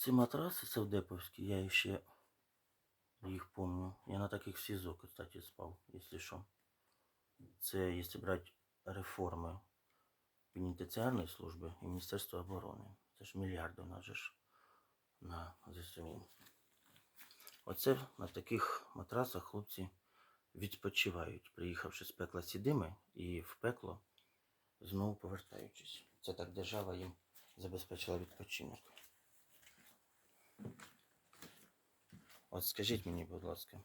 Ці матраси савдеповські, я ще їх помню. Я на таких в СІЗО, кстати, спав, якщо що. Це якщо брати реформи пенітенціарної служби і Міністерства оборони. Це ж мільярди у нас ж на ЗСУ. Оце на таких матрасах хлопці відпочивають, приїхавши з пекла сідими і в пекло знову повертаючись. Це так держава їм забезпечила відпочинок. От скажіть мені, будь ласка,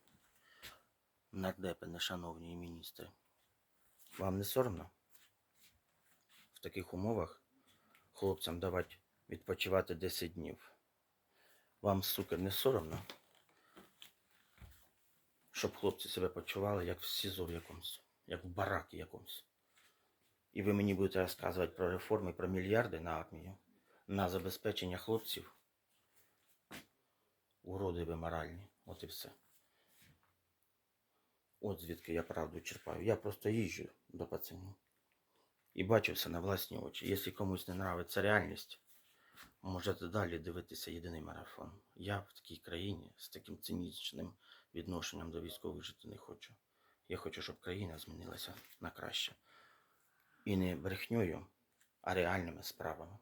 нардепи, нешановні міністри, вам не соромно в таких умовах хлопцям давати відпочивати 10 днів? Вам, сука, не соромно? Щоб хлопці себе почували як в СІЗО в якомусь, як в баракі якомусь. І ви мені будете розказувати про реформи, про мільярди на армію, на забезпечення хлопців. Уроди ви моральні. От і все. От звідки я правду черпаю. Я просто їжджу до пацанів. І бачу все на власні очі. Якщо комусь не нравиться реальність, можете далі дивитися єдиний марафон. Я в такій країні з таким цинічним відношенням до військових жити не хочу. Я хочу, щоб країна змінилася на краще. І не брехньою, а реальними справами.